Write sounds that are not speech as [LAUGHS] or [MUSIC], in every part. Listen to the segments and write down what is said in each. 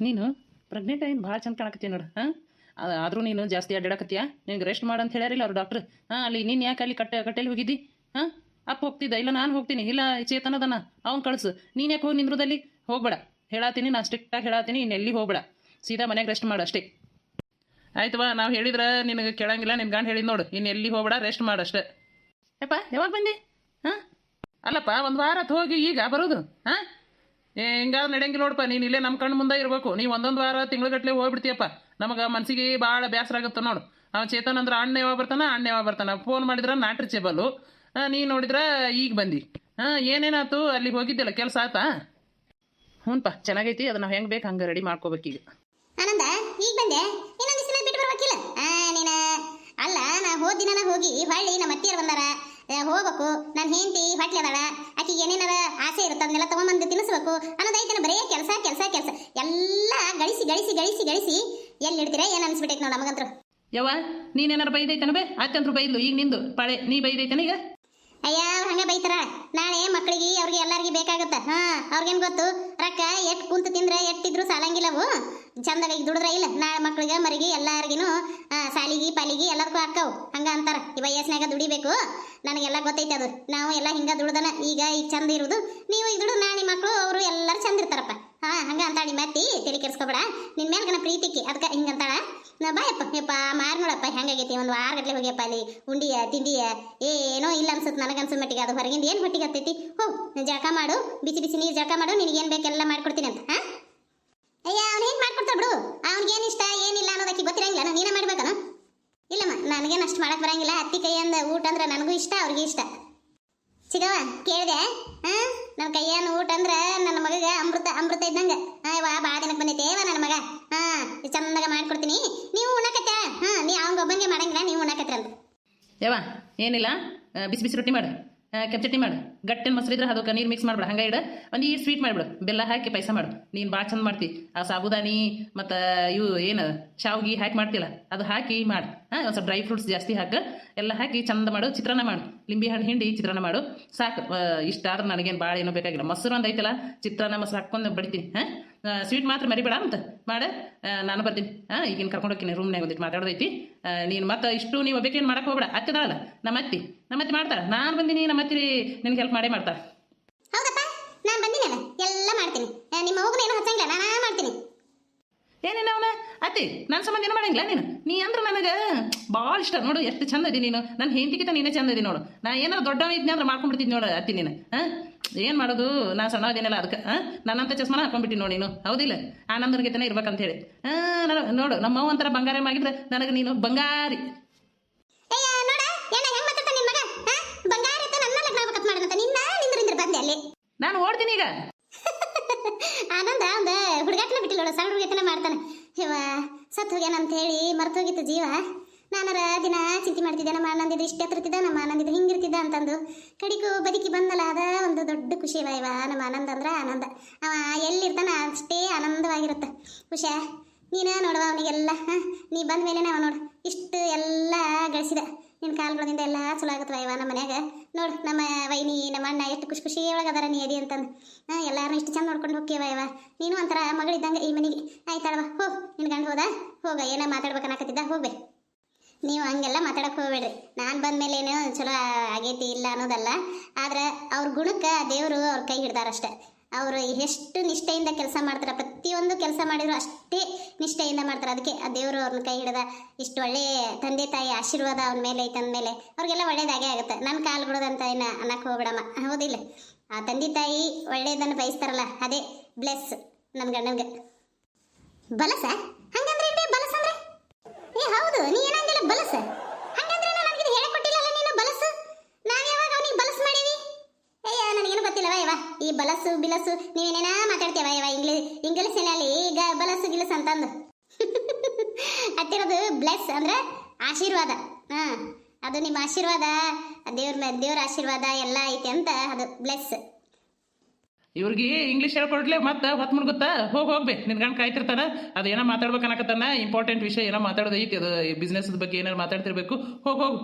ನೀನು ಪ್ರೆಗ್ನೆಂಟ್ ಏನು ಭಾಳ ಚಂದ ಕಾಣಕತ್ತೀಯ ನೋಡು ಹಾಂ? ಆದರೂ ನೀನು ಜಾಸ್ತಿ ಅಡ್ಡಾಡಕತ್ತೀಯ? ನಿನಗೆ ರೆಸ್ಟ್ ಮಾಡಂತ ಹೇಳ್ಯಾರಿಲ್ಲ ಅವ್ರು ಡಾಕ್ಟ್ರ್ ಹಾಂ ಅಲ್ಲಿ ನೀನು ಯಾಕೆ ಅಲ್ಲಿ ಕಟ್ಟೆ ಕಟ್ಟೆಲಿ ಹೋಗಿದ್ದಿ? ಹಾಂ? ಅಪ್ಪ ಹೋಗ್ತಿದ್ದ? ಇಲ್ಲ ನಾನು ಹೋಗ್ತೀನಿ. ಇಲ್ಲ ಚೇತನದನ. ಅವ್ನು ಕಳಿಸು. ನೀನು ಯಾಕೆ ಹೋಗಿ ನಿಂದ್ರದಲ್ಲಿ? ಹೋಗ್ಬೇಡ. ಹೇಳಾತೀನಿ ನಾನು ಸ್ಟ್ರಿಕ್ಟಾಗಿ ಹೇಳಾತೀನಿ. ಇನ್ನು ಎಲ್ಲಿ ಹೋಗ್ಬೇಡ? ಸೀದಾ ಮನೆಗೆ ರೆಸ್ಟ್ ಮಾಡು ಅಷ್ಟೇ. ಆಯ್ತವಾ ನಾವು ಹೇಳಿದ್ರೆ ನಿನಗೆ ಕೇಳಂಗಿಲ್ಲ ನಿಮ್ಮ ಗಂಡ ಹೇಳಿದ್ ನೋಡು. ಇನ್ನು ಎಲ್ಲಿ ಹೋಗ್ಬೇಡ ರೆಸ್ಟ್ ಮಾಡು ಅಷ್ಟೇ. ಯಪ್ಪ ಯಾವಾಗ ಬಂದಿ? ಹಾಂ? ಅಲ್ಲಪ್ಪ ಒಂದು ವಾರ ಹೋಗಿ ಈಗ ಬರೋದು ಹಾಂ? ಏ, ಹಿಂಗಾದ್ರೆ ನಡೆಯಂಗಿಲ್ಲ ನೋಡಪ್ಪ, ನೀನು ಇಲ್ಲೇ ನಮ್ಮ ಕಣ್ಣು ಮುಂದೆ ಇರಬೇಕು. ನೀವು ಒಂದೊಂದು ವಾರ ತಿಂಗಳಗಟ್ಟಲೆ ಹೋಗ್ಬಿಡ್ತೀಯಪ್ಪ. ನಮಗೆ ಮನ್ಸಿಗೆ ಭಾಳ ಬೇಸರ ಆಗುತ್ತೆ ನೋಡು. ಅವ ಚೇತನ್ ಅಂದ್ರೆ ಅಣ್ಣ ಯಾವಾಗ ಬರ್ತಾನ, ಅಣ್ಣ ಯಾವಾಗ ಬರ್ತಾನೆ. ಫೋನ್ ಮಾಡಿದ್ರೆ ನಾಟ್ ರೀಚೇಬಲ್ಲು ನೀ ನೋಡಿದ್ರೆ ಈಗ ಬಂದು. ಹಾಂ ಏನೇನಾಯ್ತು, ಅಲ್ಲಿಗೆ ಹೋಗಿದ್ದಿಲ್ಲ ಕೆಲಸ ಆಯ್ತಾ? ಹ್ಞೂನ್ಪ ಚೆನ್ನಾಗೈತಿ ಅದು ನಾವು ಹೆಂಗೆ ಬೇಕು ಹಂಗೆ ರೆಡಿ ಮಾಡ್ಕೋಬೇಕೀಗ ಆನಂದ, ಈಗ ಬಂದೆ? ಇನ್ನೊಂದು ಬಿಟ್ಟು ಬರ್ಬೇಕಿಲ್ಲ? ನೀನ, ಅಲ್ಲ, ನಾ ಹೋದ ಹೋಗಿ ಹೊಳ್ಳಿ, ನಮ್ಮ ಅತ್ತಿಯರು ಬಂದಾರ. ಹೋಗ್ಬೇಕು ನನ್ನ ಹೆಂಡತಿ ಹೊಟ್ಲೆ ಆಕಿಗೆ ಏನೇನಾರ ಆಸೆ ಇರುತ್ತೆ ಅದನ್ನೆಲ್ಲ ತಗೊಂಬಂದು ತಿನ್ನಿಸ್ಬೇಕು ಅನ್ನೋದೈತೇನೆ ಬರೇ ಕೆಲಸ ಕೆಲಸ ಕೆಲಸ. ಎಲ್ಲ ಗಳಿಸಿ ಗಳಿಸಿ ಗಳಿಸಿ ಗಳಿಸಿ ಎಲ್ಲಿ ಇಡ್ತೀರಾ ಏನು ಅನ್ಸ್ಬಿಟ್ಟೈತೆ ನೋಡಿ ನಮಗಂತ್ರು. ಯವ್ವ ನೀನೇನಾರು ಬೈದೈತನ ಬೇ? ಆತಂತ್ರ ಬೈದ್ಲು ಈಗ ನಿಂದು. ಪಾಳೆ ನೀ ಬೈದೈತನ ಈಗ? ಅಯ್ಯ ಹಂಗ ಬೈತಾರ. ನಾಳೆ ಮಕ್ಕಳಿಗೆ ಅವ್ರಿಗೆ ಎಲ್ಲರಿಗೂ ಬೇಕಾಗತ್ತ. ಹಾ ಅವ್ರಿಗೇನು ಗೊತ್ತು? ರೊಕ್ಕ ಎಟ್ ಕುಂತು ತಿಂದ್ರೆ ಎಟ್ಟಿದ್ರು ಸಾಲಂಗಿಲ್ಲವು. ಚಂದಾಗ ದುಡಿದ್ರೆ ಇಲ್ಲ. ನಾಳೆ ಮಕ್ಕಳಿಗೆ ಮರಿಗೆ ಎಲ್ಲಾರ್ಗಿನೂ ಆ, ಹಾಕವು ಹಂಗ ಅಂತಾರ. ಈ ವಯಸ್ಸಿನಾಗ ದುಡಿಬೇಕು? ನನಗೆಲ್ಲ ಗೊತ್ತೈತೆ ಅದು. ನಾವು ಎಲ್ಲ ಹಿಂಗ ದುಡ್ದನ. ಈಗ ಈಗ ಚಂದ ಇರುದು. ನೀವು ಈಗ ದುಡ್ದು ನಾಳೆ ಮಕ್ಕಳು ಅವರು ಎಲ್ಲರೂ ಚಂದ ಇರ್ತಾರಪ್ಪ. ಹಾ, ಹಂಗ ಅಂತಾಳಿ ಮತ್ತಿ. ಕೆಡ್ಸ್ಕೊಬೇಡ. ನಿನ್ ಮೇಲ್ಗನ ಪ್ರೀತಿಕ್ಕೆ ಅದಕ್ಕೆ ಹಿಂಗಂತಾಳ ನಾ ಬಾಯಪ್ಪ. ಯಪ್ಪ, ಮಾರಿ ನೋಡಪ್ಪ. ಹೆಂಗಾಗೈತಿ? ಒಂದು ವಾರ ಗಟ್ಲೆ ಹೋಗ್ಯಪ್ಪ ಅಲ್ಲಿ. ಉಂಡಿಯ, ತಿಂಡಿಯ. ಏನೋ ಇಲ್ಲ ಅನ್ಸುತ್ತೆ ನನಗೆ ಅನ್ಸೋ ಮಟ್ಟಿಗೆ. ಅದು ಹೊರಗಿಂದ ಏನು ಹೊಟ್ಟಿಗೆ ಹತ್ತೈತಿ? ಹೋ, ಜಳಕ ಮಾಡು. ಬಿಸಿ ಬಿಸಿ ನೀರು ಜಳಕ ಮಾಡು. ನಿನಗೇನು ಬೇಕೆಲ್ಲ ಮಾಡ್ಕೊಡ್ತೀನಿ ಅಂತ. ಹಾ? ಅಯ್ಯ, ಅವ್ನು ಏನು ಮಾಡ್ಕೊಡ್ತಾರ ಬಿಡು. ಅವ್ನಿಗೆ ಏನು ಇಷ್ಟ? ಏನಿಲ್ಲ ಅನ್ನೋದಕ್ಕೆ ಗೊತ್ತಿರಂಗಿಲ್ಲ. ನೀನೇ ಮಾಡ್ಬೇಕನ? ಇಲ್ಲಮ್ಮ, ನನಗೇನು ಅಷ್ಟು ಮಾಡಕ್ ಬರಂಗಿಲ್ಲ. ಅತ್ತಿ ಕೈಯಿಂದ ಊಟ ಅಂದ್ರೆ ನನಗೂ ಇಷ್ಟ, ಅವ್ರಿಗೆ ಇಷ್ಟ. ಚಿಗವ ಕೇಳಿದೆ ಹಾ ನನ್ನ ಕೈಯನ್ನು ಊಟ ಅಂದ್ರೆ ನನ್ನ ಮಗಗೆ ಅಮೃತ ಅಮೃತ ಇದ್ದಂಗ. ವಾ ಭಾಳ ದಿನಕ್ಕೆ ಬಂದೈತೇವ ನನ್ನ ಮಗ. ಹಾ ಚಂದಾಗ ಮಾಡ್ಕೊಡ್ತೀನಿ. ನೀವು ಉಣಕತ್ತ ಹಾ ನೀ ಅವಂಗ ಒಬ್ಬಂಗೆ ಮಾಡಂಗಿಲ್ಲ, ನೀವು ಉಣಕತ್ರ ಅಂತ ಯವ್ವ, ಏನಿಲ್ಲ? ಬಿಸಿ ಬಿಸಿ ರೊಟ್ಟಿ ಮಾಡು. ಚಟ್ನಿ ಮಾಡು. ಗಟ್ಟಿನ ಮೊಸರಿದ್ರೆ ಅದಕ್ಕೆ ನೀರು ಮಿಕ್ಸ್ ಮಾಡ್ಬಿಡು. ಹಂಗೆ ಇಡ. ಒಂದು ಈ ಸ್ವೀಟ್ ಮಾಡಿಬಿಡು. ಬೆಲ್ಲ ಹಾಕಿ ಪಾಯಸ ಮಾಡು. ನೀನು ಭಾಳ ಚಂದ ಮಾಡ್ತಿ. ಆ ಸಾಬುದಾನಿ ಮತ್ತು ಇವು ಏನು ಶಾವ್ಗಿ ಹಾಕಿ ಮಾಡ್ತಿಲ್ಲ ಅದು ಹಾಕಿ ಮಾಡು. ಹಾಂ ಸ್ವಲ್ಪ ಡ್ರೈ ಫ್ರೂಟ್ಸ್ ಜಾಸ್ತಿ ಹಾಕು. ಎಲ್ಲ ಹಾಕಿ ಚಂದ ಮಾಡು. ಚಿತ್ರಾನ್ನ ಮಾಡು. ಲಿಂಬೆ ಹಣ್ಣು ಹಿಂಡಿ ಚಿತ್ರಾನ್ನ ಮಾಡು. ಸಾಕು. ಇಷ್ಟ ಆದ್ರೆ ನನಗೇನು ಭಾಳ ಏನೂ ಬೇಕಾಗಿಲ್ಲ. ಮೊಸರು ಒಂದು ಐತಲ್ಲ, ಚಿತ್ರಾನ್ನ ಮೊಸರು ಹಾಕ್ಕೊಂಡು ಬಡಿತೀನಿ. ಹಾಂ? ಸ್ವೀಟ್ ಮಾತ್ರ ಮರಿಬೇಡ ಅಂತ. ಮಾಡ. ನಾನು ಬರ್ತೀನಿ. ಹಾಂ ಈಗಿನ ಕರ್ಕೊಂಡು ಹೋಗ್ತೀನಿ. ರೂಮ್ನಾಗ ಒಂದಿಟ್ಟು ಮಾತಾಡೋದೈತಿ. ನೀನು ಮತ್ತೆ ಇಷ್ಟು ನೀವು ಒಬ್ಬಕ್ಕೇನು ಮಾಡಕ್ಕೆ ಹೋಗ್ಬೇಡ. ಅತ್ತದಲ್ಲ ನಮ್ಮ ಅತ್ತಿ. ನಮ್ಮ ಅತ್ತಿ ನಾನು ಬಂದೀನಿ, ನಮ್ಮ ಅತ್ತಿ ನಿನ್ಗೆ ಹೆಲ್ಪ್ ಮಾಡೇ ಮಾಡ್ತಾಳೆ. ಹೌದಪ್ಪ, ನಾನು ಬಂದಿನಲ್ಲ ಎಲ್ಲ ಮಾಡ್ತೀನಿ. ನಿಮ್ಮ ಹೋಗನ ಏನೋ ಹಚ್ಚಂಗಿಲ್ಲ ನಾನು ಮಾಡ್ತೀನಿ. ಏನೇನು ಅವನ? ಅತ್ತಿ ನನ್ನ ಸಂಬಂಧ ಏನು ಮಾಡಂಗಿಲ್ಲ ನೀನು? ನೀ ಅಂದ್ರೆ ನನಗೆ ಭಾಳ ಇಷ್ಟ. ನೋಡು ಎಷ್ಟು ಚಂದ ಅದಿ ನೀನು. ನನ್ನ ಹೆಂಡತಿಗಿಂತ ನೀನೇ ಚಂದ ಅದಿ ನೋಡು. ನಾ ಏನಾರು ದೊಡ್ಡವ ಇದ್ನಿ ಅಂದ್ರೆ ಮಾಡ್ಕೊಂಡ್ಬಿಡ್ತೀನಿ ನೋಡು ಅತ್ತಿ ನೀನು. ಹಾಂ? ಏನು ಮಾಡೋದು? ನಾ ಸಣ್ಣದಿನಲ್ಲ ಅದಕ್ಕೆ ಹಾಂ? ನನ್ನಂತ ಚಸ್ಮಾನ ಹಾಕೊಂಡ್ಬಿಟ್ಟಿ ನೋಡಿ ನೀನು. ಹೌದಿಲ್ಲ? ಆನಂದನಿಗೆತನೇ ಇರ್ಬೇಕಂತ ಹೇಳಿ. ಹಾಂ ನಾನು ನೋಡು ನಮ್ಮವ್ವ ಒಂಥರ ಬಂಗಾರ ಆಗಿದ್ರೆ ನನಗೆ ನೀನು ಬಂಗಾರಿ. ನಾನು ಓಡ್ತೀನಿ ಈಗ. ಆನಂದ ಒಂದ ಹುಡುಗಾಟನ ಬಿಟ್ಟಿಲ್ಲ ನೋಡು, ಸಣ್ಣ ಹುಡುಗತನ ಮಾಡ್ತಾನೆ. ಇವ ಸತ್ ಹೋಗ್ಯಾನಂತ ಹೇಳಿ ಮರ್ತು ಹೋಗಿತ್ತು ಜೀವ. ನಾನರ ದಿನ ಚಿಂತೆ ಮಾಡ್ತಿದ್ದೆ, ನಮ್ಮ ಆನಂದಿದ್ದು ಇಷ್ಟ ಹತ್ತಿರ್ತಿದ್ದ, ನಮ್ಮ ಆನಂದಿದ್ದು ಹಿಂಗಿರ್ತಿದ್ದ ಅಂತಂದು. ಕಡಿಕು ಬದುಕಿ ಬಂದಲ್ಲ ಅದ ಒಂದು ದೊಡ್ಡ ಖುಷಿ ಇವ ಇವ ನಮ್ಮ ಆನಂದ ಅಂದ್ರೆ ಆನಂದ. ಅವ ಎಲ್ಲಿರ್ತಾನ ಅಷ್ಟೇ ಆನಂದವಾಗಿರುತ್ತೆ. ಖುಷ ನೀನ ನೋಡುವ ಅವನಿಗೆಲ್ಲ, ಹಾಂ? ನೀ ಬಂದ ಮೇಲೆ ನಾವು ನೋಡು, ಇಷ್ಟು ಎಲ್ಲ ಗಳಿಸಿದ. ನಿನ್ನ ಕಾಲ್ಗಳಿಂದ ಎಲ್ಲ ಚಲೋ ಆಗತ್ತವ ಇವ ನಮ್ಮ ಮನ್ಯಾಗ. ನೋಡು, ನಮ್ಮ ವೈನಿ, ನಮ್ಮ ಅಣ್ಣ ಎಷ್ಟು ಖುಷಿ ಖುಷಿ ಒಳಗೆ ಅದಾರ ನೀ ಅದಿ ಅಂತಂದು. ಹಾಂ, ಎಲ್ಲಾರನ್ನೂ ಇಷ್ಟು ಚಂದ ನೋಡ್ಕೊಂಡು ಹೋಗ್ಯವ ಇವ ನೀನು ಒಂಥರ ಮಗಳಿದ್ದಂಗೆ ಈ ಮನೆಗೆ. ಆಯ್ತಾಳವ ಹೋಗ್ ನಿನ್ನ ಗಂಡ ಹೋದ? ಹೋಗ, ಏನೋ ಮಾತಾಡ್ಬೇಕನ್ನಕತ್ತಿದ್ದ ಹೋಗ್ಬೇ. ನೀವು ಹಂಗೆಲ್ಲ ಮಾತಾಡಕ್ಕೆ ಹೋಗ್ಬೇಡ್ರಿ. ನಾನು ಬಂದ್ಮೇಲೆ ಏನೋ ಚಲೋ ಆಗೈತಿ ಇಲ್ಲ ಅನ್ನೋದಲ್ಲ. ಆದ್ರೆ ಅವ್ರ ಗುಣಕ್ಕೆ ದೇವರು ಅವ್ರ ಕೈ ಹಿಡ್ದಾರಷ್ಟೆ ಅವರು ಎಷ್ಟು ನಿಷ್ಠೆಯಿಂದ ಕೆಲಸ ಮಾಡ್ತಾರೆ, ಪ್ರತಿಯೊಂದು ಕೆಲಸ ಮಾಡಿದ್ರು ಅಷ್ಟೇ ನಿಷ್ಠೆಯಿಂದ ಮಾಡ್ತಾರೆ. ಅದಕ್ಕೆ ಆ ದೇವರು ಅವ್ರನ್ನ ಕೈ ಹಿಡಿದ ಇಷ್ಟು ಒಳ್ಳೆ ತಂದೆ ತಾಯಿ ಆಶೀರ್ವಾದ ಅವನ ಮೇಲೆ ಐತೆ ಅಂದಮೇಲೆ ಅವ್ರಿಗೆಲ್ಲ ಒಳ್ಳೇದಾಗೇ ಆಗುತ್ತೆ. ನನ್ನ ಕಾಲು ಬಿಡೋದಂತ ಏನು ಅನ್ನಕ್ಕೆ ಹೋಗ್ಬಿಡಮ್ಮ. ಹೌದಿಲ್ಲ. ಆ ತಂದೆ ತಾಯಿ ಒಳ್ಳೇದನ್ನು ಬಯಸ್ತಾರಲ್ಲ, ಅದೇ ಬ್ಲೆಸ್ ನಮ್ಮ ಗಂಡನಿಗೆ. ಬಲಸ? ಹಂಗಂದ್ರೆ ಬಲಸ ಅಂದ್ರೆ? ಏ ಹೌದು, ನೀ ಏನಂಗಿಲ್ಲ ಬಲಸ ಹಂಗಂದ್ರೆ ನನಗೆ ಇದು ಹೇಳಿಕೊಟ್ಟಿಲ್ಲಲ್ಲ ನೀನು ಬಲಸ ನಾವ್ ಯಾವಾಗ ಅವನಿಗೆ ಬಲಸ್ ಮಾಡೀವಿ ಅಯ್ಯ ನನಗೇನು ಗೊತ್ತಿಲ್ಲವ ಇವ ಈ ಬಿಲಸು ನೀವೇನೇನ ಮಾತಾಡ್ತೀವ ಇಂಗ್ಲಿ ಇಂಗ್ಲಿಷ್ ಇಂಗ್ಲಿಷಿನಲ್ಲಿ ಈಗ ಬಲಸು ಗಿಲಸ್ ಅಂತಂದು. [LAUGHS] ಹತ್ತಿರೋದು ಬ್ಲೆಸ್ ಅಂದ್ರೆ ಆಶೀರ್ವಾದ. ಹಾ ಅದು ನಿಮ್ಮ ಆಶೀರ್ವಾದ ದೇವ್ರ ದೇವ್ರ ಆಶೀರ್ವಾದ ಎಲ್ಲ ಐತೆ ಅಂತ ಅದು ಬ್ಲೆಸ್ ಇವ್ರಿಗೆ ಇಂಗ್ಲೀಷ್ ಹೇಳ್ಕೊಡ್ಲೆ ಮತ್ತೆ ಹೊತ್ತು ಮುಳುಗುತ್ತ ಹೋಗಿ ಹೋಗ್ಬೇಕು ನಿನ್ ಗಂಡ ಕಾಯ್ತಿರ್ತಾನ ಅದು ಏನೋ ಮಾತಾಡ್ಬೇಕು ಅನ್ನಕತ್ತಾನ? ಇಂಪಾರ್ಟೆಂಟ್ ವಿಷಯ ಏನೋ ಮಾತಾಡೋದು ಐತಿ ಅದು ಬಿಸ್ನೆಸ್ ಬಗ್ಗೆ ಏನಾರು ಮಾತಾಡ್ತಿರ್ಬೇಕು. ಹೋಗಿ ಹೋಗು.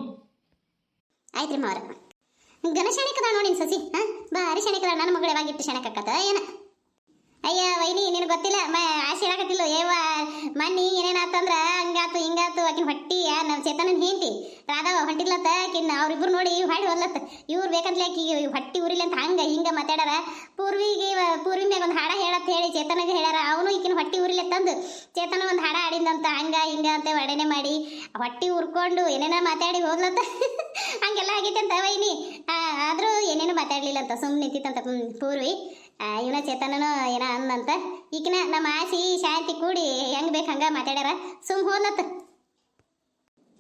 ಆಯ್ತ್ರಿ ಘನ ಶಣಕದ ನೋಡಿ ನಿನ್ ಸಸಿ, ಹಾ? ಬಾರಿ ಶಾಣಿಕದ ನನ್ನ ಮಗಳು ಯಾವಾಗಿಟ್ಟು ಏನು ಏನ? ಅಯ್ಯ, ವೈನಿ, ನಿನಗೆ ಗೊತ್ತಿಲ್ಲ, ಮ, ಆಸೆ ಹೇಳಕತ್ತಿಲ್ಲ ಏವ ಮನ್ನಿ ಏನೇನಾತಂದ್ರ ಹಂಗಾತು, ಹಿಂಗಾತು, ಆಕಿನ ಹೊಟ್ಟಿ ನಮ್ಮ ಚೇತನನ್ ಹೇಂತಿ ರಾಧವ ಹೊಂಟಿಲ್ಲತ್ತ ಆಕಿನ ಅವ್ರಿಬ್ರು ನೋಡಿ ಹಾಡಿ ಹೊಲ್ಲತ್ತ ಇವ್ರು ಬೇಕಂತಲೇ ಆಕಿ ಹೊಟ್ಟಿ ಉರಿಲಿ ಅಂತ ಹಂಗ ಹಿಂಗ ಮಾತಾಡಾರ ಪೂರ್ವಿಗೆ ಪೂರ್ವಿ ಮ್ಯಾಗ ಒಂದು ಹಾಡ ಹೇಳತ್ತ ಹೇಳಿ, ಚೇತನಗೆ ಹೇಳ್ಯಾರ. ಅವನು ಈಕಿನ ಹೊಟ್ಟಿ ಊರಿಲ್ಲ ತಂದು, ಚೇತನ ಒಂದು ಹಾಡ ಆಡಿದಂತ ಹಂಗ ಹಿಂಗ ಅಂತ ಒಡನೆ ಮಾಡಿ ಹೊಟ್ಟಿ ಉರ್ಕೊಂಡು ಏನೇನ ಮಾತಾಡಿ ಹೋಗ್ಲತ್ತ [LAUGHS] ಹಂಗೆಲ್ಲ ಆಗೈತೆ ಅಂತ ವೈನಿ. ಆದರೂ ಏನೇನು ಮಾತಾಡಲಿಲ್ಲ ಅಂತ ಸುಮ್ಮನೆ ನಿಂತಿತ್ತಂತ ಪೂರ್ವಿ. ಇವನ ಚೇತನನು ಏನ ಅಂದಂತ. ಈಕಿನ ನಮ್ಮ ಆಸಿ ಶಾಂತಿ ಕೂಡಿ ಹೆಂಗೆ ಬೇಕು ಹಂಗೆ ಮಾತಾಡ್ಯಾರ. ಸುಮ್ ಹೋದತ್ತ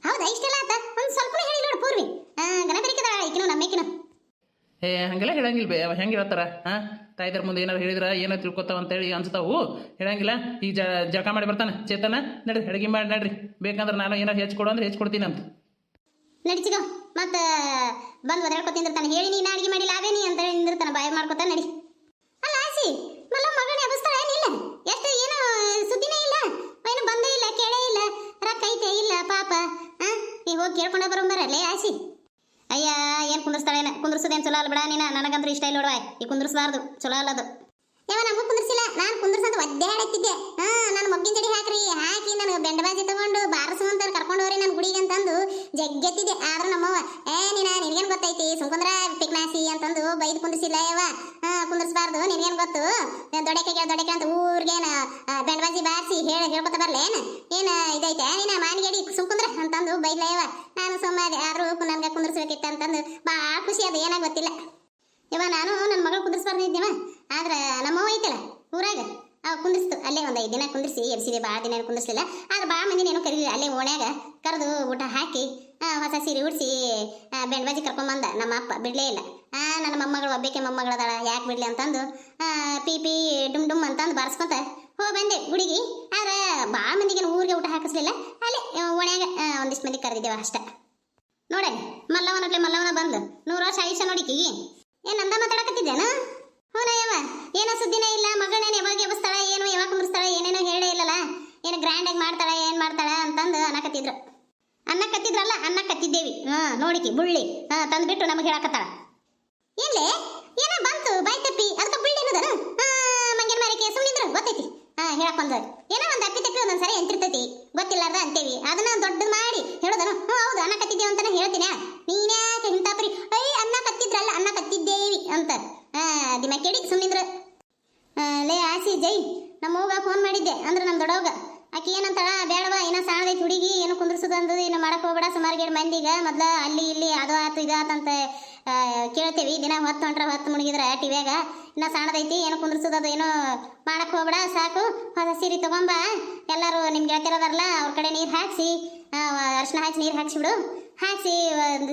ಹೌದಾ ಇಷ್ಟೆಲ್ಲ ಆತ? ಒಂದು ಸ್ವಲ್ಪ ಹೇಳಿ ನೋಡು ಪೂರ್ವಿ. ಆ, ಗಣಪರಿಕದ ಈಕಿನ ನಮ್ಮೇಕಿನ. ಏ ಹಂಗೆಲ್ಲ ಹೇಳಂಗಿಲ್ಲ ಬೇ ಅವ ಹೆಂಗೆ ಹೇಳ್ತಾರ? ಹಾಂ ತಾಯಿದ್ರ ಮುಂದೆ ಏನಾರು ಹೇಳಿದ್ರ ಏನೋ ತಿಳ್ಕೊತಾವ ಅಂತೇಳಿ ಅನ್ಸ್ತಾವು ಹೇಳಂಗಿಲ್ಲ. ಈ ಜ ಜಳಕ ಮಾಡಿ ಬರ್ತಾನೆ. ಚೇತನ ನಡ್ರಿ ಅಡುಗೆ ಮಾಡಿ ನಡ್ರಿ. ಬೇಕಂದ್ರೆ ನಾನು ಏನಾರು ಹೆಚ್ಚು ಕೊಡು ಅಂದ್ರೆ ಹೆಚ್ಚು ಕೊಡ್ತೀನಿ ಅಂತ. ನಡಿಚಿಗ ಮತ್ತ ಬಂದ್ ಒದರ್ಕೊ ತಿಂದಿರ್ತಾನೆ ಹೇಳಿ ನೀನು ಅಡಿಗೆ ಮಾಡಿಲ್ಲ ಅವೇನಿ ಅಂತ ಹೇಳಿ ನಿಂದಿರ್ತಾನೆ. ಬಾಯಿ ಮಾಡ್ಕೊತಾನೆ ನಡಿ. ಅಲ್ಲ ಆಸಿ ಮಲ್ಲ ಮಗನೇ ಅಬಸ್ತಾಳ ಏನಿಲ್ಲ ಎಷ್ಟು ಏನು ಸುದ್ದಿನೇ ಇಲ್ಲ. ಏನು ಬಂದೇ ಇಲ್ಲ, ಕೇಳೇ ಇಲ್ಲ. ರೊಕ್ಕ ಐತೆ ಇಲ್ಲ, ಪಾಪ. ಆ? ನೀ ಹೋಗಿ ಕೇಳ್ಕೊಂಡ ಬರೋಂಬರಲ್ಲೇ ಆಸಿ ಅಯ್ಯ, ಏನ್ ಕುಂದ್ರಸ್ತಾಳೇನ ಕುಂದ್ರಸೋದೇನ್ ಚಲೋ ಅಲ್ಲ ಬಿಡ ನೀನ? ನನಗಂತೂ ಇಷ್ಟ ಇಲ್ಲ ನೋಡುವ. ಈ ಕುಂದ್ರಸ್ಬಾರ್ದು. ಚಲೋ ಅಲ್ಲದು ಯಾವ ನಮಗೂ ಕುಂದ್ರಸಿಲ್ಲ. ನಾನು ಕುಂದ್ರಸಂತ ಒದ್ದಾಡತ್ತಿದ್ದೆ ಹಾ ನಾನು ಮೊಗ್ಗಿನ ಜಡಿ ಹಾಕ್ರಿ. ಹಾಕಿ ನಾನು ಬೆಂಡಬಾಜಿ ತಗೊಂಡು ಬಾರಸುವಂತ ಕರ್ಕೊಂಡು ಹೋಗ್ರಿ ನನ್ನ ಗುಡಿಗೆ ಅಂತಂದು ಆದ್ರೆ ನಮ್ಮವ್ವ, ಏ ನೀನ, ನಿನಗೇನ್ ಗೊತ್ತೈತಿ? ಸುಮ್ಕುಂದ್ರ ಪಿಕ್ನಾಸಿ ಅಂತಂದು ಬೈದು ಕುಂದಿಸಿಲ್ಲ ಯವ್ವ. ಕುಂದಿರ್ಸ್ಬಾರ್ದು ಕುಂದ್ರಸ್ಬಾರ್ದು, ನಿನಗೇನ್ ಗೊತ್ತು? ದೊಡಕೆ ದೊಡಕೆ ಅಂತ ಊರ್ಗೇನ ಬೆಂಡಬಾಜಿ ಬಾರಿಸಿ ಹೇಳ, ಹೇಳ್ಕೊತ ಬರ್ಲೇನ ಏನ? ಇದೈತೆ? ನೀನ ಮಾನಿಗೇಡಿ ಸುಮ್ಕುಂದ್ರ ಅಂತಂದು ಬೈದ್ಲ ಯವ್ವ. ನಾನು ಸುಮ್ಮನೆ ಆದ್ರೂ ನನ್ಗೆ ಕುಂದಿರ್ಸ್ಬೇಕಿತ್ತು ಅಂತಂದು ಭಾಳ ಖುಷಿ ಅದು, ಏನಾಗ ಗೊತ್ತಿಲ್ಲ. ಇವ ನಾನು ನನ್ನ ಮಗಳು ಕುಂದ್ರಿಸ್ಬಾರ್ದಿದ್ದೇವ ಆದ್ರೆ ನಮ್ಮವ್ವ ಐತಲ್ಲ ಊರಾಗ? ಅವ ಕುಂದ್ರಿಸ್ತು. ಅಲ್ಲೇ ಒಂದು ಐದು ದಿನ ಕುಂದ್ರಿಸಿ ಎಬ್ಸಿದೆ ಭಾಳ ದಿನ ಏನು ಕುಂದ್ರಿಸಲಿಲ್ಲ. ಆದ್ರೆ ಭಾಳ ಮಂದಿ ಏನೋ ಕರೀಲಿ ಅಲ್ಲೇ ಓಣ್ಯಾಗ ಕರೆದು ಊಟ ಹಾಕಿ ಹೊಸ ಸೀರೆ ಉಡಿಸಿ ಬೆಂಡ್ಬಾಜಿ ಕರ್ಕೊಂಬಂದ. ನಮ್ಮ ಅಪ್ಪ ಬಿಡಲೇ ಇಲ್ಲ. ಆ, ನನ್ನ ಮೊಮ್ಮಗಳು ಒಬ್ಬಕ್ಕೆ ಮೊಮ್ಮಗಳದಾಳ. ಯಾಕೆ ಬಿಡ್ಲಿ ಅಂತಂದು ಪಿ ಪಿ, ಡುಮ್ ಡುಮ್ ಅಂತಂದು ಬಾರಿಸ್ಕೊಂತ ಹೋ ಬಂದೆ ಗುಡಿಗೆ ಆದ್ರೆ ಭಾಳ ಮಂದಿಗೆ ಊರಿಗೆ ಊಟ ಹಾಕಿಸ್ಲಿಲ್ಲ. ಅಲ್ಲೇ ಓಣ್ಯಾಗ ಒಂದಿಷ್ಟು ಮಂದಿ ಕರೆದಿದ್ದೇವೆ ಅಷ್ಟ. ನೋಡೆ ಮಲ್ಲವನ ಮಲ್ಲವನ ಬಂದು ನೂರು ವರ್ಷ ಆಯುಷ್ಯ ನೋಡಿಕಿ. ಏನ್ ನಂದ ಮಾತಾಡಕತ್ತಿದ್ದೇನ ಹೂನಯ್ಯವ ಏನೋ ಸುದ್ದಿನೇ ಇಲ್ಲ ಮಗಳೇನು ಯಾವಾಗ ಎಬಸ್ತಾಳ ಏನು ಯಾವಾಗ ಕುಂದ್ರಸ್ತಾಳ ಏನೇನೋ ಹೇಳೇ ಇಲ್ಲಲ್ಲ ಏನು ಗ್ರ್ಯಾಂಡ್ ಆಗಿ ಮಾಡ್ತಾಳ ಏನ್ ಮಾಡ್ತಾಳ ಅನ್ನಕತ್ತಿದ್ರು ಅನ್ನ ಕತ್ತಿದ್ರಲ್ಲ ಅನ್ನ ಕತ್ತಿದ್ದೇವಿ ಹಾ, ನೋಡಿಕಿ, ಬುಳ್ಳಿ. ಹಾ, ತಂದ್ಬಿಟ್ಟು ನಮಗೆ ಹೇಳಕತ್ತಾಳ. ಇಲ್ಲೇ, ಏನ ಬಂತು, ಬಾಯ್ ತಪ್ಪಿ, ಅದಕ್ಕೆ ಬುಳ್ಳಿ ಅನ್ನೋದನ? ಮಂಗನ ಮಾರಿಕೆ ಸುಮ್ಮನಿದ್ರು ಗೊತ್ತೈತಿ. ಹಾ, ಹೇಳಕ್ ಬಂದ ಏನೋ ಒಂದು ಅಪ್ಪಿ ತಪ್ಪಿ ಒಂದೊಂದ್ಸರಿ ಎಂತಿರ್ತೈತಿ ಗೊತ್ತಿಲ್ಲಾರ್ದ ಅಂತೇವಿ. ಅದನ್ನ ದೊಡ್ಡದು ಮಾಡಿ ಹೇಳೋದನು. ಹ್ಞೂ ಹೌದು, ಅನ್ನ ಕತ್ತಿದ್ದೇವೆ ಅಂತಾನೆ ಹೇಳ್ತೀನಿ? ನೀನ್ಯಾಕೆ ಇಂಥ ಪರಿ ಐ ಅನ್ನ ಕತ್ತಿದ್ರಲ್ಲ ಅನ್ನ ಕತ್ತಿದ್ದೇವಿ ಅಂತ. ಹಾ ಕೇಳಿ ಸುಮ್ಮನಿದ್ರು ಲೇ ಆಸಿ ಜೈ. ನಮ್ಮ ಹೋಗ ಫೋನ್ ಮಾಡಿದ್ದೆ, ಅಂದ್ರೆ ನಮ್ಮ ದೊಡ್ಡವಾಗ. ಆಕಿ ಏನಂತಾಳ ಬೇಡವಾ ಏನೋ ಸಾಣದೈತಿ ಹುಡುಗಿ ಏನು ಕುಂದ್ರಸೋದು ಅಂದದು ಏನು ಮಾಡಕ್ ಹೋಗ್ಬೇಡ ಸುಮಾರು ಗೇಡ್ ಮಂದಿಗ ಮೊದ್ಲ ಅಲ್ಲಿ ಇಲ್ಲಿ ಅದು ಆತು ಇದು ಆತಂತ ಆ, ಕೇಳ್ತೇವಿ. ದಿನ ಹೊತ್ತು ಹೊಂಟ್ರ ಹೊತ್ತು ಮುಳುಗಿದ್ರ ಟಿವ್ಯಾಗ ಇನ್ನ ಸಾಣದೈತಿ ಏನು ಕುಂದ್ರಸುದ ಅದು ಏನೋ ಮಾಡಕ್ ಹೋಗ್ಬೇಡ ಸಾಕು ಹೊಸ ಸೀರೆ ತಗೊಂಬ. ಎಲ್ಲರೂ ನಿಮ್ ಗೆಳತಿರೋದಾರಲ್ಲ ಅವ್ರ ಕಡೆ ನೀರು ಹಾಕ್ಸಿ ಅರ್ಶಿನ ಹಾಕಿ ನೀರು ಹಾಕ್ಸಿಬಿಡು. ಹಾಕ್ಸಿ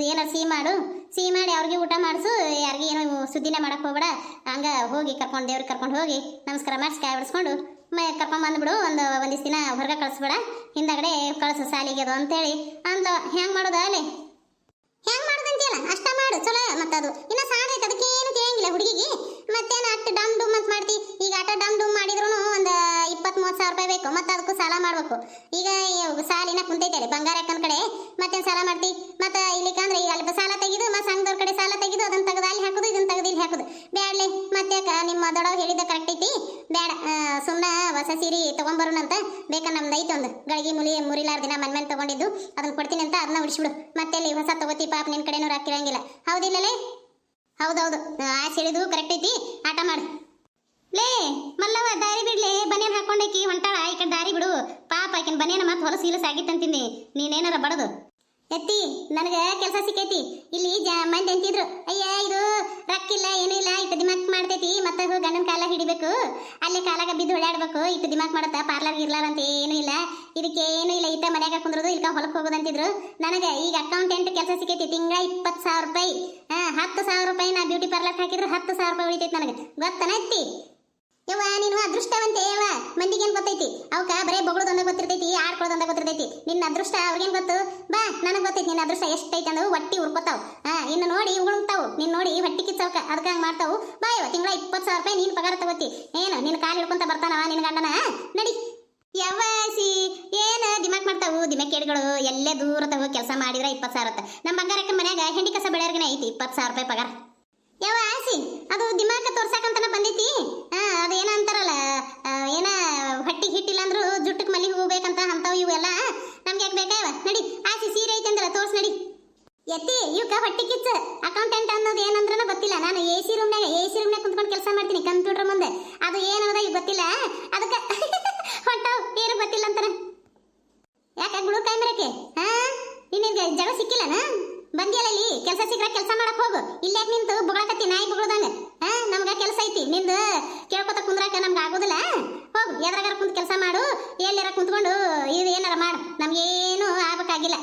ಏನಾರು ಸಿಹಿ ಮಾಡು. ಸಿಹಿ ಮಾಡಿ ಅವ್ರಿಗೆ ಊಟ ಮಾಡಿಸು ಯಾರಿಗೆ ಏನೋ ಸುದ್ದಿನೇ ಮಾಡಕ್ ಹೋಗ್ಬೇಡ. ಹಂಗ ಹೋಗಿ ಕರ್ಕೊಂಡು ದೇವ್ರಿಗೆ ಕರ್ಕೊಂಡು ಹೋಗಿ ನಮಸ್ಕಾರ ಮಾಡಿಸಿ ಕಾಯಿ ಬಿಡಿಸ್ಕೊಂಡು ಮೇ ಕರ್ಕೊಂಡ್ ಬಂದ್ಬಿಡು, ಒಂದು, ಒಂದಿಷ್ಟು ದಿನ ಹೊರಗೆ ಕಳಿಸ್ಬೇಡ, ಹಿಂದಗಡೆ ಕಳಿಸು, ಸಾಲಿಗೆ ಅದು ಅಂತೇಳಿ. ಅಂತ ಹೆಂಗ್ ಮಾಡೋದು ಅಲ್ಲಿ? ಹೆಂಗ್ ಮಾಡೋದಂತೀಯಲ್ಲ ಅಷ್ಟ ಮಾಡು, ಚಲೋ ಮತ್ತದು. ಇನ್ನ ಸಾಣ ಅದಕ್ಕೇನು ತಿಳಿಯಂಗಿಲ್ಲ ಹುಡುಗಿಗೆ. ಮತ್ತೇನು ಅಷ್ಟು ಡಮ್ ಡುಮ್ ಅಂತ ಮಾಡ್ತಿ. ಈಗ ಆಟ ಡಮ್ ಡುಮ್ ಮಾಡಿದ್ರು ಒಂದು ಇಪ್ಪತ್ತ್ ಮೂವತ್ತು ಸಾವಿರ ರೂಪಾಯಿ ಬೇಕು, ಮತ್ತೆ ಅದಕ್ಕೂ ಸಾಲ ಮಾಡ್ಬೇಕು. ಈಗ ಸಾಲಿನ ಕುಂತೈತೆ ಬಂಗಾರ ಕಡೆ, ಮತ್ತೇನು ಸಾಲ ಮಾಡ್ತಿ? ಮತ್ತೆ ಇಲ್ಲಿ ಅಂದ್ರೆ ಈಗ ಅಲ್ಪ ಸಾಲ ತೆಗೆದು ಮತ್ತೆ ಸಂಘದವ್ರ ಕಡೆ ಸಾಲ ತೆಗೆದು ಅದನ್ನ ತೆಗೆದು ಅಲ್ಲಿ ಹಾಕೋದು ಇದನ್ನ ತೆಗೆದು ಇಲ್ಲಿ ಹಾಕೋದು ಬ್ಯಾಡ್ಲೆ ಮತ್ತೆ ಕ- ನಿಮ್ಮ ದೊಡ್ಡವ್ ಹೇಳಿದ ಕರೆಕ್ಟ್ ಐತಿ ಬೇಡ ಸುಮ್ಮನೆ ಹೊಸ ಸೀರೆ ತೊಗೊಂಬರೋಣಂತ ಬೇಕಾ ನಮ್ದು ಐತೆ ಒಂದು. ಗಳಿಗೆ ಮುಲಿ ಮುರಿಲಾರ ದಿನ ಮನ್ಮೇಲೆ ತೊಗೊಂಡಿದ್ದು. ಅದನ್ನ ಕೊಡ್ತೀನಿ ಅಂತ ಅದನ್ನ ಉಡಿಸ್ಬಿಡು. ಮತ್ತೆ ಅಲ್ಲಿ ಹೊಸ ತಗೋತಿ ಪಾಪ ನಿನ್ನ ಕಡೆನೂ ಹಾಕಿರಂಗಿಲ್ಲ ಹೌದಿಲ್ಲಲೇ? ಹೌದೌದು. ಆಸೆ ಹೇಳಿದು ಕರೆಕ್ಟ್ ಐತಿ. ಆಟ ಮಾಡು. ಲೇ ಮಲ್ಲವ ದಾರಿ ಬಿಡ್ಲೆ. ಬನಿಯನ್ ಹಾಕೊಂಡೇಕಿ ಹೊಂಟಾಳ. ಈ ದಾರಿ ಬಿಡು. ಪಾಪ ಆಕಿನ ಬನಿಯನ ಮತ್ತೆ ಹೊಲಸು ಇಲಸ ಆಗಿತ್ತಂತೀನಿ ನೀನೇನಾರ ಬಡದು? ಎತ್ತಿ, ನನಗೆ ಕೆಲಸ ಸಿಕ್ಕೈತಿ. ಇಲ್ಲಿ ಜ, ಮಂದಿ ಅಂತಿದ್ರು, ಅಯ್ಯ, ಇದು ರೊಕ್ಕಿಲ್ಲ ಏನೂ ಇಲ್ಲ, ಇಟ್ಟು ದಿಮಾಕ್ ಮಾಡ್ತೈತಿ, ಮತ್ತೆ ಗಂಡನ ಕಾಲ ಹಿಡಿಬೇಕು. ಅಲ್ಲೇ ಕಾಲಾಗ ಬಿದ್ದು ಓಡಾಡ್ಬೇಕು ಇಟ್ಟು ದಿಮಾಕ್ ಮಾಡತ್ತ, ಪಾರ್ಲರ್ ಇರ್ಲಾರ ಅಂತ ಏನೂ ಇಲ್ಲ. ಇದಕ್ಕೆ ಏನೂ ಇಲ್ಲ ಇತ್ತ ಮನ್ಯಾಗ ಕುಂದ್ರದು, ಇಲ್ಕ ಹೊಲಕ್ಕೆ ಹೋಗೋದಂತಿದ್ರು ನನಗೆ ಈಗ ಅಕೌಂಟೆಂಟ್ ಕೆಲಸ ಸಿಕ್ಕೈತಿ, ತಿಂಗಳ ಇಪ್ಪತ್ತು ಸಾವಿರ ರೂಪಾಯಿ. ಹಾ, ಹತ್ತು ಸಾವಿರ ರೂಪಾಯಿ ನಾ ಬ್ಯೂಟಿ ಪಾರ್ಲರ್ ಹಾಕಿದ್ರೆ ಹತ್ತು ಸಾವಿರ ರೂಪಾಯಿ ಉಳಿತೈತಿ ನನಗೆ. ಗೊತ್ತನ ಎತ್ತಿ? ಯವ್ವ, ನೀನು ಅದೃಷ್ಟವಂತೆ, ಯವ್ವ. ಮಂದಿಗೇನ್ ಗೊತ್ತೈತಿ? ಅವಕ್ಕ ಬರೇ ಬೊಗಳದೊಂದ ಗೊತ್ತಿರ್ತೈತಿ ಆಡ್ಕೊಳ್ಳೋದೊಂದ ಗೊತ್ತಿರ್ತೈತಿ. ನಿನ್ನ ಅದೃಷ್ಟ ಅವ್ರಿಗೇನ್ ಗೊತ್ತು? ಬಾ, ನನಗ್ ಗೊತ್ತೈತಿ, ನಿನ್ನ ಅದೃಷ್ಟ ಎಷ್ಟೈತಿ ಅಂದು ಹೊಟ್ಟಿ ಉರ್ಕೋತಾವ್ ಹಾ ಇನ್ನು ನೋಡಿ ಉಗುಳ್ತಾವು ನೀನ್ ನೋಡಿ ಹೊಟ್ಟಿ ಕಿಚ್ಚವಕ ಅದಕ್ಕೆ ಹಂಗ ಮಾಡ್ತಾವು. ಬಾ ಯವ್ವ, ತಿಂಗಳ ಇಪ್ಪತ್ತು ಸಾವಿರ ರೂಪಾಯಿ ನೀನ್ ಪಗಾರ ತಗೋತಿ. ಏನು ನಿನ್ನ ಕಾಲು ಹಿಡ್ಕೊಂತ ಬರ್ತಾನವ ನಿನ್ನ ಗಂಡನ? ನಡಿ. ಯವ್ವಾಸಿ, ಏನ ದಿಮಾಕ್ ಮಾಡ್ತಾವು? ದಿಮಕ್ಕೇಡಿಗಳು ಎಲ್ಲೇ ದೂರ ತಗೋ ಕೆಲಸ ಮಾಡಿದ್ರೆ ಇಪ್ಪತ್ತು ಸಾವಿರ. ನಮ್ಮ ಬಂಗಾರಕ್ಕ ಮನ್ಯಾಗ ಹೆಂಡಿ ಕಸ ಬೆಳೆಯರ್ಗನೆ ಐತಿ, ಇಪ್ಪತ್ತು ಸಾವಿರ ರೂಪಾಯಿ ಪಗಾರ. ಯಾವ ಆಸಿ ಅದು ದಿಮಾಕ ತೋರ್ಸಾಕಂತನ ಬಂದೈತಿ ಹಾ ಅದು ಏನ ಅಂತಾರಲ್ಲ ಆ, ಏನ ಹೊಟ್ಟಿಗೆ ಹಿಟ್ಟಿಲ್ಲ ಅಂದ್ರು ಜುಟ್ಟಕ್ಕೆ ಮಲ್ಲಿಗೆ ಹೂ ಬೇಕಂತ ಅಂತಾವ್ ಇವು ಎಲ್ಲ ನಮ್ಗೆ ಯಾಕೆ ಬೇಕಾವ ಎತ್ತಿ ಇವಕ್ಕ ಹೊಟ್ಟಿ ಕಿಚ್ಚ ಅಕೌಂಟೆಂಟ್ ಅನ್ನೋದು ಏನಂದ್ರನ ಗೊತ್ತಿಲ್ಲ ನಾನು ಎ ಸಿ ರೂಮ್ನಾಗ ಎ ಸಿ ರೂಮ್ನಾಗ ಕುಂತ್ಕೊಂಡು ಕೆಲಸ ಮಾಡ್ತೀನಿ ಕಂಪ್ಯೂಟರ್ ಮುಂದೆ ಅದು ಏನದ ಈಗ ಗೊತ್ತಿಲ್ಲ ಅದಕ್ಕೆ ಹೊಂಟಾವ್ ಏನು ಗೊತ್ತಿಲ್ಲ ಅಂತಾನೆ ಯಾಕೆ ಗುಳು ಕೈ ಮರಕ್ಕೆ ಹಾ ನಿನಗೆ ಜಗ ಸಿಕ್ಕಿಲ್ಲನ? ಬಂದಿಯಲ್ಲ ಇಲ್ಲಿ ಕೆಲಸ ಸಿಕ್ಕರೆ ಕೆಲಸ ಮಾಡಕ್ ಹೋಗು. ಇಲ್ಲೇ ನಿಂತು ಬುಗಳಕತ್ತಿ ನಾಯಿ ಬುಗಳದಂಗ ಹಾ ನಮ್ಗ ಕೆಲಸ ಐತಿ. ನಿಂದು ಕೇಳ್ಕೊತ ಕುಂದ್ರಾಕ ನಮ್ಗೆ ಆಗೋದಿಲ್ಲ. ಹೋಗು, ಎದ್ರಾಗಾರ ಕುಂತ ಕೆಲಸ ಮಾಡು, ಎಲ್ಲಾರ ಕುಂತ್ಕೊಂಡು ಇದು ಏನಾರ ಮಾಡು. ನಮ್ಗೇನು ಆಗ್ಬೇಕಾಗಿಲ್ಲ.